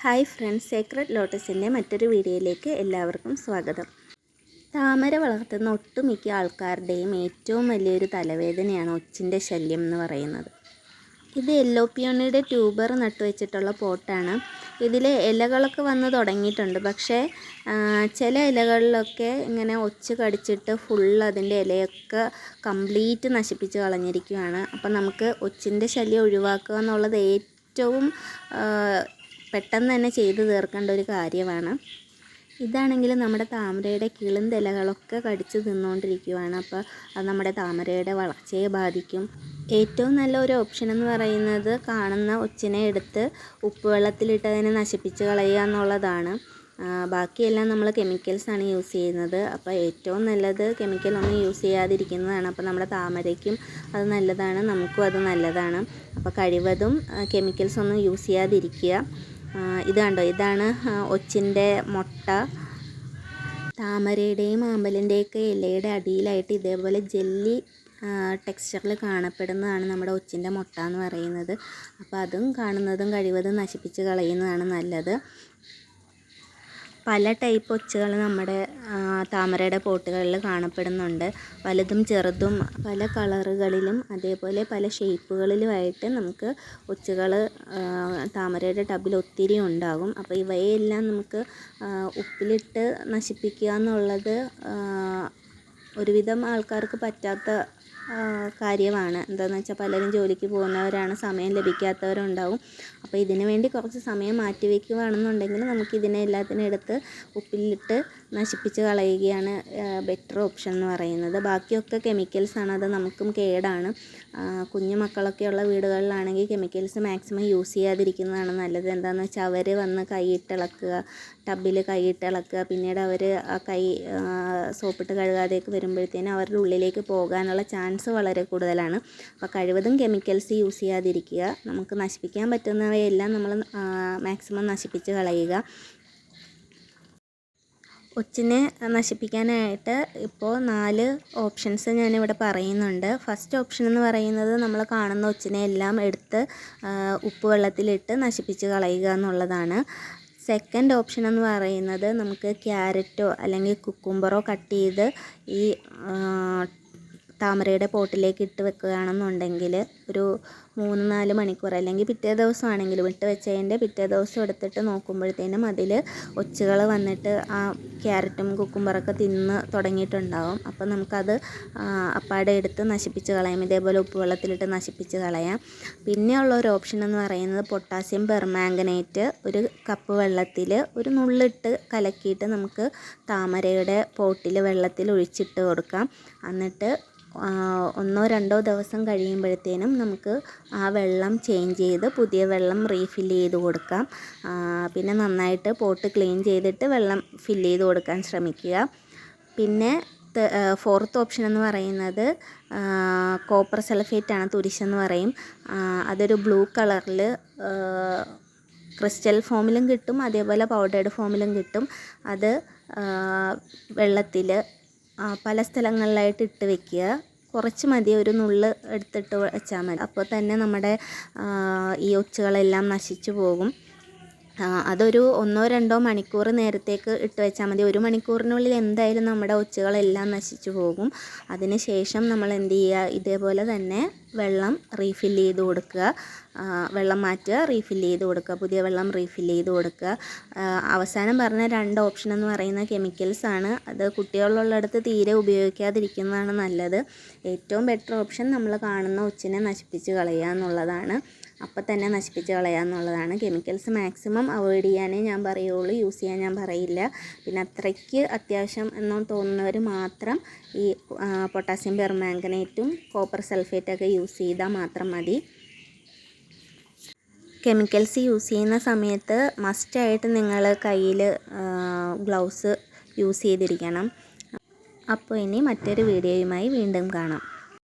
Hi friends secret ലോട്ടസിന്റെ മറ്റൊരു വീഡിയോയിലേക്ക് എല്ലാവർക്കും സ്വാഗതം. താമര വളർത്തുന്ന ഒട്ടുമിക്ക ആൾക്കാരുടെയും ഏറ്റവും വലിയൊരു തലവേദനയാണ് ഒച്ചിന്റെ ശല്യം എന്ന് പറയുന്നത്. ഇത് യെല്ലോ പിയോണിയുടെ ട്യൂബർ നട്ടുവെച്ചിട്ടുള്ള പോട്ടാണ്. ഇതിൽ ഇലകളൊക്കെ വന്ന് തുടങ്ങിയിട്ടുണ്ട്. പക്ഷേ ചില ഇലകളിലൊക്കെ ഇങ്ങനെ ഒച്ച് കടിച്ചിട്ട് ഫുൾ അതിന്റെ ഇലയൊക്കെ കംപ്ലീറ്റ് നശിപ്പിച്ച് കളഞ്ഞിരിക്കുകയാണ് അപ്പം നമുക്ക് ഒച്ചിന്റെ ശല്യം ഒഴിവാക്കുക എന്നുള്ളത് ഏറ്റവും പെട്ടെന്ന് തന്നെ ചെയ്തു തീർക്കേണ്ട ഒരു കാര്യമാണ്. ഇതാണെങ്കിൽ നമ്മുടെ താമരയുടെ കിളിന്തിലകളൊക്കെ കടിച്ച് തിന്നുകൊണ്ടിരിക്കുകയാണ് അപ്പോൾ അത് നമ്മുടെ താമരയുടെ വളർച്ചയെ ബാധിക്കും. ഏറ്റവും നല്ല ഒരു ഓപ്ഷൻ എന്ന് പറയുന്നത് കാണുന്ന ഒച്ചിനെ എടുത്ത് ഉപ്പുവെള്ളത്തിലിട്ട് അതിനെ നശിപ്പിച്ച് കളയുക എന്നുള്ളതാണ്. ബാക്കിയെല്ലാം നമ്മൾ കെമിക്കൽസാണ് യൂസ് ചെയ്യുന്നത്. അപ്പോൾ ഏറ്റവും നല്ലത് കെമിക്കൽ ഒന്നും യൂസ് ചെയ്യാതിരിക്കുന്നതാണ്. അപ്പോൾ നമ്മുടെ താമരയ്ക്കും അത് നല്ലതാണ് നമുക്കും അത് നല്ലതാണ്. അപ്പോൾ കഴിവതും കെമിക്കൽസ് ഒന്നും യൂസ് ചെയ്യാതിരിക്കുക. ഇത് കണ്ടോ? ഇതാണ് ഒച്ചിന്റെ മുട്ട. താമരയുടെയും ആമ്പലിന്റെയൊക്കെ ഇലയുടെ അടിയിലായിട്ട് ഇതേപോലെ ജെല്ലി ടെക്സ്ചറിൽ കാണപ്പെടുന്നതാണ് നമ്മുടെ ഒച്ചിന്റെ മുട്ട എന്ന് പറയുന്നത്. അപ്പോൾ അതും കാണുന്നതും കഴിവതും നശിപ്പിച്ച് കളയുന്നതാണ് നല്ലത്. പല ടൈപ്പ് ഒച്ചകൾ നമ്മുടെ താമരയുടെ പോട്ടുകളിൽ കാണപ്പെടുന്നുണ്ട്. വലുതും ചെറുതും പല കളറുകളിലും അതേപോലെ പല ഷേപ്പുകളിലുമായിട്ട് നമുക്ക് ഒച്ചകൾ താമരയുടെ ടബിൽ ഒത്തിരി ഉണ്ടാകും. അപ്പോൾ ഇവയെല്ലാം നമുക്ക് ഉപ്പിലിട്ട് നശിപ്പിക്കുക എന്നുള്ളത് ഒരുവിധം ആൾക്കാർക്ക് പറ്റാത്ത കാര്യമാണ്. എന്താണെന്ന് വെച്ചാൽ പലരും ജോലിക്ക് പോകുന്നവരാണ് സമയം ലഭിക്കാത്തവരുണ്ടാവും. അപ്പോൾ ഇതിനു വേണ്ടി കുറച്ച് സമയം മാറ്റി വയ്ക്കുകയാണെന്നുണ്ടെങ്കിൽ നമുക്ക് ഇതിനെ എല്ലാത്തിനും എടുത്ത് ഉപ്പിലിട്ട് നശിപ്പിച്ച് കളയുകയാണ് ബെറ്റർ ഓപ്ഷൻ എന്ന് പറയുന്നത്. ബാക്കിയൊക്കെ കെമിക്കൽസാണ് അത് നമുക്കും കേടാണ്. കുഞ്ഞു മക്കളൊക്കെയുള്ള വീടുകളിലാണെങ്കിൽ കെമിക്കൽസ് മാക്സിമം യൂസ് ചെയ്യാതിരിക്കുന്നതാണ് നല്ലത്. എന്താണെന്ന് വെച്ചാൽ അവർ വന്ന് കൈയിട്ടിളക്കുക ടബിൽ കൈയിട്ടിളക്കുക പിന്നീട് അവർ ആ കൈ സോപ്പിട്ട് കഴുകാതെയൊക്കെ വരുമ്പോഴത്തേനും അവരുടെ ഉള്ളിലേക്ക് പോകാനുള്ള ചാൻസ് വളരെ കൂടുതലാണ്. അപ്പോൾ കഴിവതും കെമിക്കൽസ് യൂസ് ചെയ്യാതിരിക്കുക. നമുക്ക് നശിപ്പിക്കാൻ പറ്റുന്നവയെല്ലാം നമ്മൾ മാക്സിമം നശിപ്പിച്ച് കളയുക. ഒച്ചിനെ നശിപ്പിക്കാനായിട്ട് ഇപ്പോൾ നാല് ഓപ്ഷൻസ് ഞാനിവിടെ പറയുന്നുണ്ട്. ഫസ്റ്റ് ഓപ്ഷൻ എന്ന് പറയുന്നത് നമ്മൾ കാണുന്ന ഒച്ചിനെ എല്ലാം എടുത്ത് ഉപ്പ് വെള്ളത്തിലിട്ട് നശിപ്പിച്ച് കളയുക എന്നുള്ളതാണ്. സെക്കൻഡ് ഓപ്ഷൻ എന്ന് പറയുന്നത് നമുക്ക് ക്യാരറ്റോ അല്ലെങ്കിൽ കുക്കുംബറോ കട്ട് ചെയ്ത് ഈ താമരയുടെ പോട്ടിലേക്ക് ഇട്ട് വെക്കുകയാണെന്നുണ്ടെങ്കിൽ ഒരു മൂന്ന് നാല് മണിക്കൂർ അല്ലെങ്കിൽ പിറ്റേ ദിവസമാണെങ്കിലും ഇട്ട് വെച്ചതിന്റെ പിറ്റേ ദിവസം എടുത്തിട്ട് നോക്കുമ്പോഴത്തേനും അതിൽ ഒച്ചുകൾ വന്നിട്ട് ആ ക്യാരറ്റും കുക്കുംബറൊക്കെ തിന്ന് തുടങ്ങിയിട്ടുണ്ടാവും. അപ്പം നമുക്കത് അപ്പാടെ എടുത്ത് നശിപ്പിച്ച് കളയാം. ഇതേപോലെ ഉപ്പുവെള്ളത്തിലിട്ട് നശിപ്പിച്ച് കളയാം. പിന്നെയുള്ള ഒരു ഓപ്ഷൻ എന്ന് പറയുന്നത് പൊട്ടാസ്യം പെർമാംഗനേറ്റ്. ഒരു കപ്പ് വെള്ളത്തിൽ ഒരു നുള്ളിട്ട് കലക്കിയിട്ട് നമുക്ക് താമരയുടെ പോട്ടിൽ വെള്ളത്തിൽ ഒഴിച്ചിട്ട് കൊടുക്കാം. എന്നിട്ട് ഒന്നോ രണ്ടോ ദിവസം കഴിയുമ്പോഴത്തേനും നമുക്ക് ആ വെള്ളം ചേഞ്ച് ചെയ്ത് പുതിയ വെള്ളം റീഫില്ല് ചെയ്ത് കൊടുക്കാം. പിന്നെ നന്നായിട്ട് പോട്ട് ക്ലീൻ ചെയ്തിട്ട് വെള്ളം ഫില്ല് ചെയ്ത് കൊടുക്കാൻ ശ്രമിക്കുക. പിന്നെ ഫോർത്ത് ഓപ്ഷൻ എന്ന് പറയുന്നത് കോപ്പർ സൾഫേറ്റ് ആണ് തുരിശെന്ന് പറയും. അതൊരു ബ്ലൂ കളറിൽ ക്രിസ്റ്റൽ ഫോമിലും കിട്ടും അതേപോലെ പൗഡേർഡ് ഫോമിലും കിട്ടും. അത് വെള്ളത്തിൽ പല സ്ഥലങ്ങളിലായിട്ട് ഇട്ട് വെക്കുക. കുറച്ച് മതി ഒരു നുള്ള് എടുത്തിട്ട് വെച്ചാൽ മതി. അപ്പോൾ തന്നെ നമ്മുടെ ഈ ഒച്ചുകളെല്ലാം നശിച്ചു പോകും. അതൊരു ഒന്നോ രണ്ടോ മണിക്കൂർ നേരത്തേക്ക് ഇട്ട് വെച്ചാൽ മതി. ഒരു മണിക്കൂറിനുള്ളിൽ എന്തായാലും നമ്മുടെ ഒച്ചുകളെല്ലാം നശിച്ചു പോകും. അതിന് ശേഷം നമ്മൾ എന്ത് ചെയ്യുക? ഇതേപോലെ തന്നെ വെള്ളം റീഫിൽ ചെയ്ത് കൊടുക്കുക. വെള്ളം മാറ്റുക റീഫിൽ ചെയ്ത് കൊടുക്കുക. പുതിയ വെള്ളം റീഫിൽ ചെയ്ത് കൊടുക്കുക. അവസാനം പറഞ്ഞ രണ്ട് ഓപ്ഷൻ എന്ന് പറയുന്ന കെമിക്കൽസ് ആണ്. അത് കുട്ടികളുള്ളിടത്ത് തീരെ ഉപയോഗിക്കാതിരിക്കുന്നതാണ് നല്ലത്. ഏറ്റവും ബെറ്റർ ഓപ്ഷൻ നമ്മൾ കാണുന്ന ഒച്ചിനെ നശിപ്പിച്ച് കളയുക എന്നുള്ളതാണ്. അപ്പം തന്നെ നശിപ്പിച്ച് കളയുക എന്നുള്ളതാണ്. കെമിക്കൽസ് മാക്സിമം അവോയ്ഡ് ചെയ്യാനേ ഞാൻ പറയുള്ളൂ. യൂസ് ചെയ്യാൻ ഞാൻ പറയില്ല. പിന്നെ അത്രയ്ക്ക് അത്യാവശ്യം എന്ന് തോന്നുന്നവർ മാത്രം ഈ പൊട്ടാസ്യം പെർമാംഗനേറ്റും കോപ്പർ സൾഫേറ്റൊക്കെ യൂസ് ചെയ്താൽ മാത്രം മതി. കെമിക്കൽസ് യൂസ് ചെയ്യുന്ന സമയത്ത് മസ്റ്റായിട്ട് നിങ്ങൾ കയ്യിൽ ഗ്ലൗസ് യൂസ് ചെയ്തിരിക്കണം. അപ്പോൾ ഇനി മറ്റൊരു വീഡിയോയുമായി വീണ്ടും കാണാം.